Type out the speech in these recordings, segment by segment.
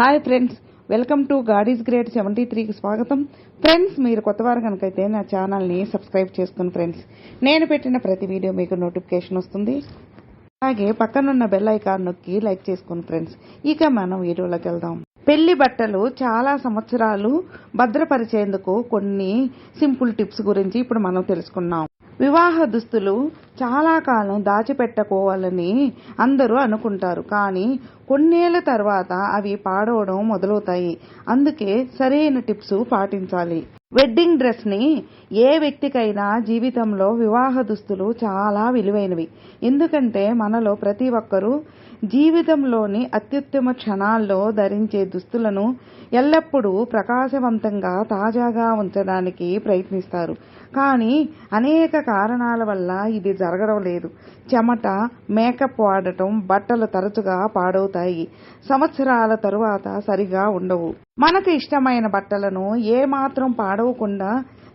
Hi friends welcome to గాడీస్ great seventy త్రీకి స్వాగతం. ఫ్రెండ్స్ మీరు కొత్తవారు కనుకైతే నా ఛానల్ని సబ్స్క్రైబ్ చేసుకుని ఫ్రెండ్స్ నేను పెట్టిన ప్రతి వీడియో మీకు నోటిఫికేషన్ వస్తుంది. అలాగే పక్కనున్న బెల్ ఐకాన్ నొక్కి లైక్ చేసుకుని ఫ్రెండ్స్ ఇక మనం వీడియోలోకి వెళ్దాం. పెళ్ళి బట్టలు చాలా సంవత్సరాలు భద్రపరిచేందుకు కొన్ని సింపుల్ టిప్స్ గురించి ఇప్పుడు మనం తెలుసుకున్నాం. వివాహ దుస్తులు చాలా కాలం దాచిపెట్టుకోవాలని అందరూ అనుకుంటారు. కానీ కొన్నేళ్ళ తర్వాత అవి పాడవడం మొదలవుతాయి. అందుకే సరైన టిప్స్ పాటించాలి. వెడ్డింగ్ డ్రెస్ని ఏ వ్యక్తికైనా జీవితంలో వివాహ దుస్తులు చాలా విలువైనవి. ఎందుకంటే మనలో ప్రతి ఒక్కరూ జీవితంలోని అత్యుత్తమ క్షణాల్లో ధరించే దుస్తులను ఎల్లప్పుడూ ప్రకాశవంతంగా తాజాగా ఉంచడానికి ప్రయత్నిస్తారు. కానీ అనేక కారణాల వల్ల ఇది జరగడం లేదు. చెమట మేకప్ వాడటం బట్టలు తరచుగా పాడవుతాయి. సంవత్సరాల తరువాత సరిగా ఉండవు. మనకు ఇష్టమైన బట్టలను ఏమాత్రం పాడవకుండా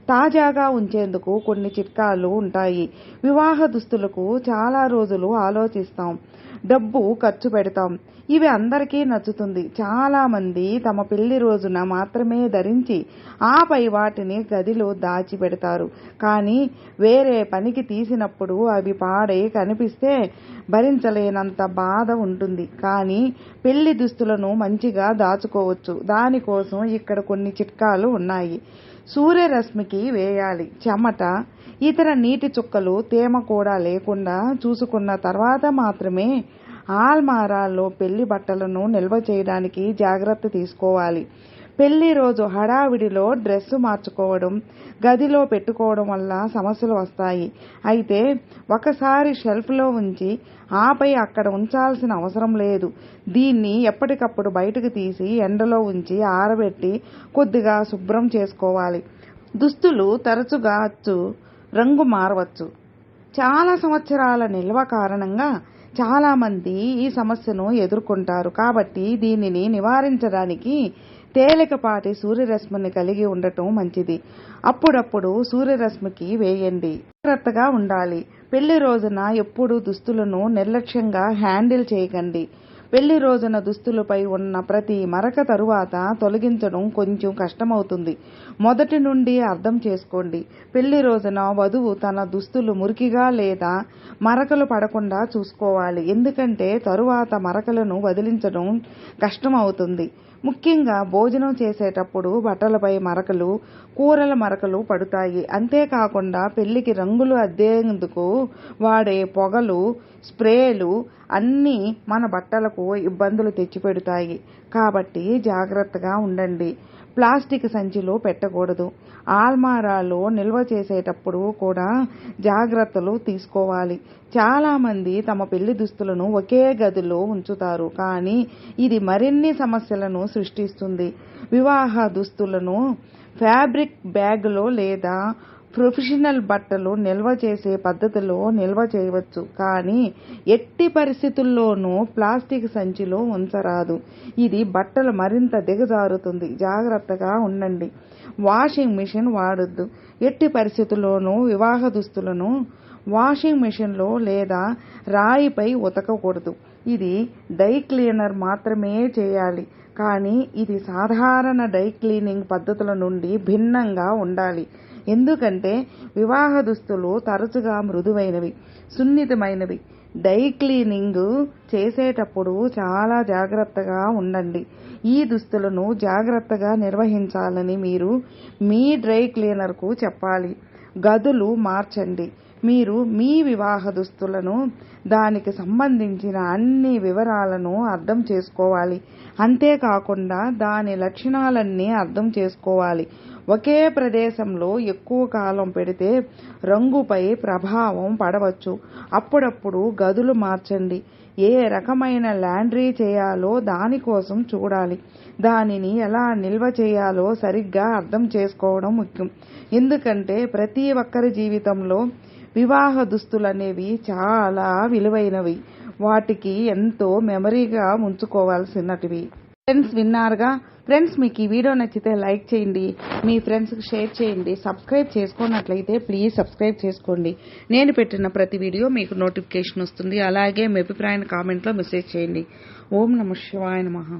తాజాగా ఉంచేందుకు కొన్ని చిట్కాలు ఉంటాయి. వివాహ దుస్తులకు చాలా రోజులు ఆలోచిస్తాం. డబ్బు ఖర్చు పెడతాం. ఇవి అందరికీ నచ్చుతుంది. చాలా మంది తమ పెళ్ళి రోజున మాత్రమే ధరించి ఆపై వాటిని గదిలో దాచి పెడతారు కానీ వేరే పనికి తీసినప్పుడు అవి పాడై కనిపిస్తే భరించలేనంత బాధ ఉంటుంది. కానీ పెళ్ళి దుస్తులను మంచిగా దాచుకోవచ్చు. దానికోసం ఇక్కడ కొన్ని చిట్కాలు ఉన్నాయి. సూర్యరశ్మికి వేయాలి. చెమట ఇతర నీటి చుక్కలు తేమ కూడా లేకుండా చూసుకున్న తర్వాత మాత్రమే ఆల్మారాల్లో పెళ్ళి బట్టలను నిల్వ చేయడానికి జాగ్రత్త తీసుకోవాలి. పెళ్ళి రోజు హడావిడిలో డ్రెస్సు మార్చుకోవడం గదిలో పెట్టుకోవడం వల్ల సమస్యలు వస్తాయి. అయితే ఒకసారి షెల్ఫ్లో ఉంచి ఆపై అక్కడ ఉంచాల్సిన అవసరం లేదు. దీన్ని ఎప్పటికప్పుడు బయటకు తీసి ఎండలో ఉంచి ఆరబెట్టి కొద్దిగా శుభ్రం చేసుకోవాలి. దుస్తులు తరచుగా అచ్చు. రంగు మారవచ్చు. చాలా సంవత్సరాల నిల్వ కారణంగా చాలామంది ఈ సమస్యను ఎదుర్కొంటారు. కాబట్టి దీనిని నివారించడానికి తేలికపాటి సూర్యరశ్మిని కలిగి ఉండటం మంచిది. అప్పుడప్పుడు సూర్యరశ్మికి వేయండి. జాగ్రత్తగా ఉండాలి. పెళ్ళి రోజున ఎప్పుడు దుస్తులను నిర్లక్ష్యంగా హ్యాండిల్ చేయకండి. పెళ్ళి రోజున దుస్తులపై ఉన్న ప్రతి మరక తరువాత తొలగించడం కొంచెం కష్టమవుతుంది. మొదటి నుండి అర్థం చేసుకోండి. పెళ్ళి రోజున వధువు తన దుస్తులు మురికిగా లేదా మరకలు పడకుండా చూసుకోవాలి. ఎందుకంటే తరువాత మరకలను వదిలించడం కష్టమవుతుంది. ముఖ్యంగా భోజనం చేసేటప్పుడు బట్టలపై మరకలు కూరల మరకలు పడుతాయి. అంతేకాకుండా పెళ్ళికి రంగులు అద్దేందుకు వాడే పొగలు స్ప్రేలు అన్నీ మన బట్టలకు ఇబ్బందులు తెచ్చిపెడతాయి. కాబట్టి జాగ్రత్తగా ఉండండి. ప్లాస్టిక్ సంచిలో పెట్టకూడదు. ఆల్మారాలో నిల్వ చేసేటప్పుడు కూడా జాగ్రత్తలు తీసుకోవాలి. చాలామంది తమ పెళ్ళి దుస్తులను ఒకే గదిలో ఉంచుతారు. కానీ ఇది మరిన్ని సమస్యలను సృష్టిస్తుంది. వివాహ దుస్తులను ఫ్యాబ్రిక్ బ్యాగ్లో లేదా ప్రొఫెషనల్ బట్టలు నిల్వ చేసే పద్ధతిలో నిల్వ చేయవచ్చు. కానీ ఎట్టి పరిస్థితుల్లోనూ ప్లాస్టిక్ సంచిలో ఉంచరాదు. ఇది బట్టలు మరింత దిగజారుతుంది. జాగ్రత్తగా ఉండండి. వాషింగ్ మిషన్ వాడొద్దు. ఎట్టి పరిస్థితుల్లోనూ వివాహ దుస్తులను వాషింగ్ మిషన్లో లేదా రాయిపై ఉతకకూడదు. ఇది డై క్లీనర్ మాత్రమే చేయాలి. కానీ ఇది సాధారణ డై క్లీనింగ్ పద్ధతుల నుండి భిన్నంగా ఉండాలి. ఎందుకంటే వివాహ దుస్తులు తరచుగా మృదువైనవి సున్నితమైనవి. డై క్లీనింగ్ చేసేటప్పుడు చాలా జాగ్రత్తగా ఉండండి. ఈ దుస్తులను జాగ్రత్తగా నిర్వహించాలని మీరు మీ డ్రై క్లీనర్కు చెప్పాలి. గదులు మార్చండి. మీరు మీ వివాహ దుస్తులను దానికి సంబంధించిన అన్ని వివరాలను అర్థం చేసుకోవాలి. అంతేకాకుండా దాని లక్షణాలన్నీ అర్థం చేసుకోవాలి. ఒకే ప్రదేశంలో ఎక్కువ కాలం పెడితే రంగుపై ప్రభావం పడవచ్చు. అప్పుడప్పుడు గదులు మార్చండి. ఏ రకమైన లాండ్రీ చేయాలో దానికోసం చూడాలి. దానిని ఎలా నిల్వ చేయాలో సరిగ్గా అర్థం చేసుకోవడం ముఖ్యం. ఎందుకంటే ప్రతి ఒక్కరి జీవితంలో వివాహ దుస్తులు అనేవి చాలా విలువైనవి. వాటికి ఎంతో మెమరీగా ఉంచుకోవాల్సినటివి. ఫ్రెండ్స్ విన్నారుగా? ఫ్రెండ్స్ మీకు ఈ వీడియో నచ్చితే లైక్ చేయండి. మీ ఫ్రెండ్స్కి షేర్ చేయండి. సబ్స్క్రైబ్ చేసుకున్నట్లయితే ప్లీజ్ సబ్స్క్రైబ్ చేసుకోండి. నేను పెట్టిన ప్రతి వీడియో మీకు నోటిఫికేషన్ వస్తుంది. అలాగే మీ అభిప్రాయాన్ని కామెంట్లో మెసేజ్ చేయండి. ఓం నమ శివాయ నమః.